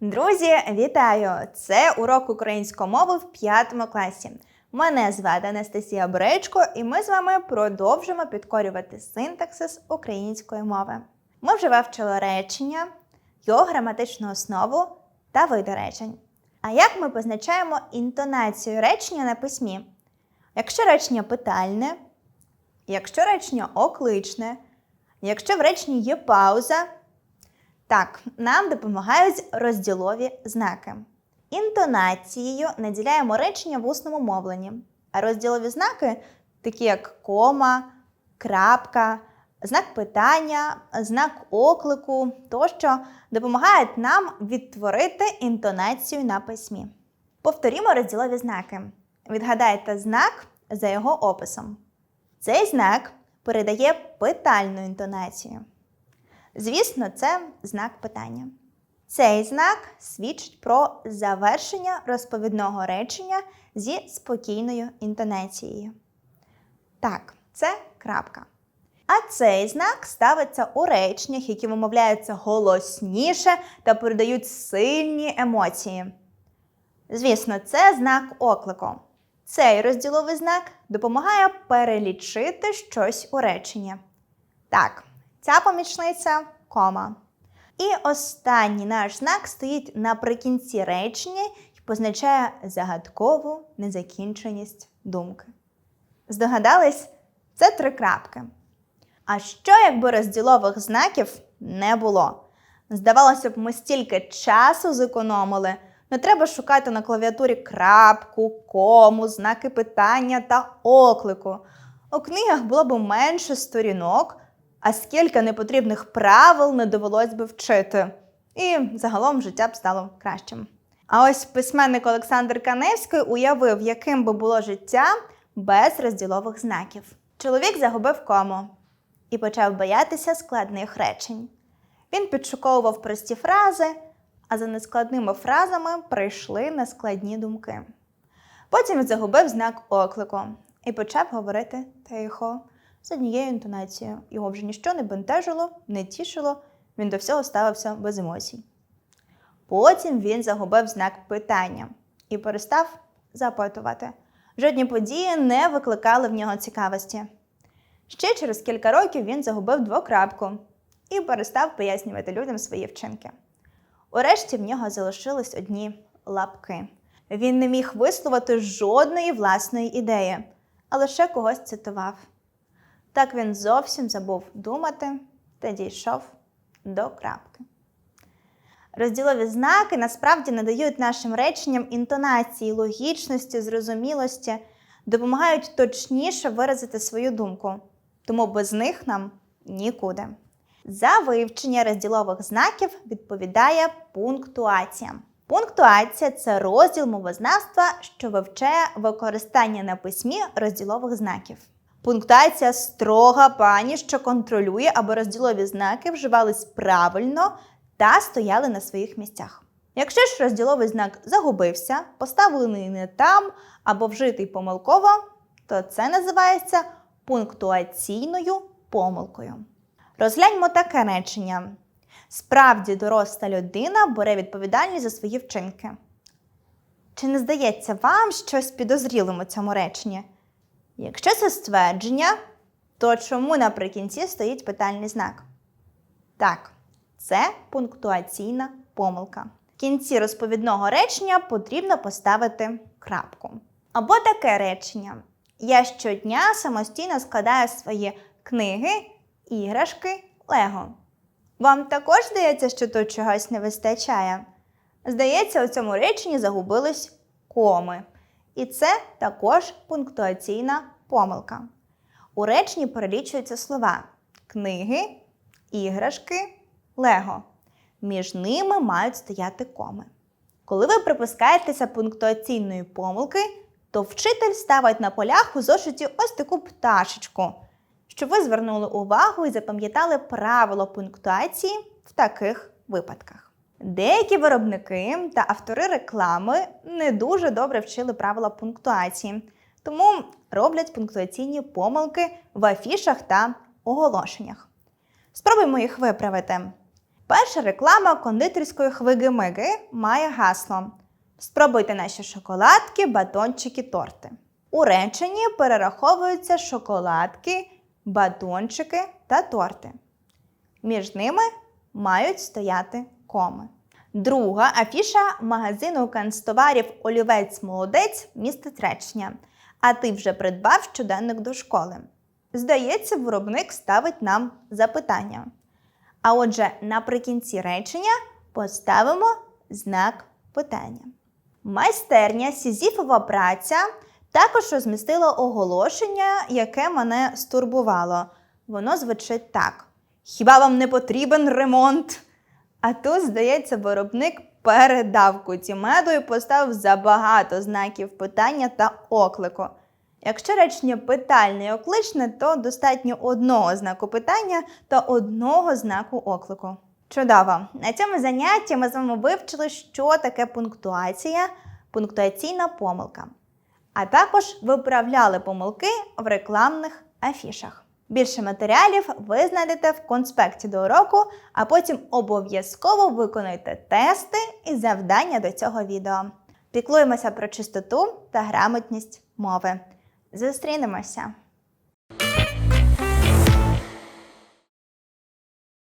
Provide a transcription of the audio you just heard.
Друзі, вітаю! Це урок української мови в п'ятому класі. Мене звати Анастасія Бречко, і ми з вами продовжимо підкорювати синтаксис української мови. Ми вже вивчили речення, його граматичну основу та види речень. А як ми позначаємо інтонацію речення на письмі? Якщо речення питальне, якщо речення окличне, якщо в реченні є пауза, так, нам допомагають розділові знаки. Інтонацією наділяємо речення в усному мовленні, а розділові знаки, такі як кома, крапка, знак питання, знак оклику тощо, допомагають нам відтворити інтонацію на письмі. Повторімо розділові знаки. Відгадайте знак за його описом. Цей знак передає питальну інтонацію. Звісно, це знак питання. Цей знак свідчить про завершення розповідного речення зі спокійною інтонацією. Так, це крапка. А цей знак ставиться у реченнях, які вимовляються голосніше та передають сильні емоції. Звісно, це знак оклику. Цей розділовий знак допомагає перелічити щось у реченні. Так, ця помічниця кома. І останній наш знак стоїть наприкінці речення і позначає загадкову незакінченість думки. Здогадались? Це три крапки. А що, якби розділових знаків не було? Здавалося б, ми стільки часу зекономили. Не треба шукати на клавіатурі крапку, кому, знаки питання та оклику. У книгах було б менше сторінок, а скільки непотрібних правил не довелось би вчити. І загалом життя б стало кращим. А ось письменник Олександр Каневський уявив, яким би було життя без розділових знаків. Чоловік загубив кому і почав боятися складних речень. Він підшуковував прості фрази, а за нескладними фразами прийшли нескладні думки. Потім загубив знак оклику і почав говорити тихо, з однією інтонацією. Його вже ніщо не бентежило, не тішило, він до всього ставився без емоцій. Потім він загубив знак питання і перестав запитувати. Жодні події не викликали в нього цікавості. Ще через кілька років він загубив двокрапку і перестав пояснювати людям свої вчинки. Урешті в нього залишились одні лапки. Він не міг висловити жодної власної ідеї, а лише когось цитував. Так він зовсім забув думати та дійшов до крапки. Розділові знаки насправді надають нашим реченням інтонації, логічності, зрозумілості, допомагають точніше виразити свою думку, тому без них нам нікуди. За вивчення розділових знаків відповідає пунктуація. Пунктуація це розділ мовознавства, що вивчає використання на письмі розділових знаків. Пунктуація строга пані, що контролює, аби розділові знаки вживались правильно та стояли на своїх місцях. Якщо ж розділовий знак загубився, поставлений не там або вжитий помилково, то це називається пунктуаційною помилкою. Розгляньмо таке речення. Справді доросла людина бере відповідальність за свої вчинки. Чи не здається вам щось підозрілим у цьому реченні? Якщо це ствердження, то чому наприкінці стоїть питальний знак? Так, це пунктуаційна помилка. В кінці розповідного речення потрібно поставити крапку. Або таке речення. Я щодня самостійно складаю свої книги, іграшки, лего. Вам також здається, що тут чогось не вистачає? Здається, у цьому реченні загубились коми. І це також пунктуаційна помилка. У реченні перелічуються слова книги, іграшки, лего. Між ними мають стояти коми. Коли ви припускаєтеся пунктуаційної помилки, то вчитель ставить на полях у зошиті ось таку пташечку, щоб ви звернули увагу і запам'ятали правило пунктуації в таких випадках. Деякі виробники та автори реклами не дуже добре вчили правила пунктуації, тому роблять пунктуаційні помилки в афішах та оголошеннях. Спробуємо їх виправити. Перша реклама кондитерської хвиги-миги має гасло Спробуйте наші шоколадки, батончики, торти. У реченні перераховуються шоколадки, батончики та торти. Між ними мають стояти коми. Друга афіша магазину канцтоварів Олівець Молодець містить речення. А ти вже придбав щоденник до школи. Здається, виробник ставить нам запитання. А отже, наприкінці речення поставимо знак питання. Майстерня Сізіфова праця також розмістила оголошення, яке мене стурбувало. Воно звучить так: Хіба вам не потрібен ремонт? А тут, здається, виробник передав куті меду і поставив забагато знаків питання та оклику. Якщо речення питальне і окличне, то достатньо одного знаку питання та одного знаку оклику. Чудово! На цьому занятті ми з вами вивчили, що таке пунктуація, пунктуаційна помилка. А також виправляли помилки в рекламних афішах. Більше матеріалів ви знайдете в конспекті до уроку, а потім обов'язково виконуйте тести і завдання до цього відео. Піклуємося про чистоту та грамотність мови. Зустрінемося!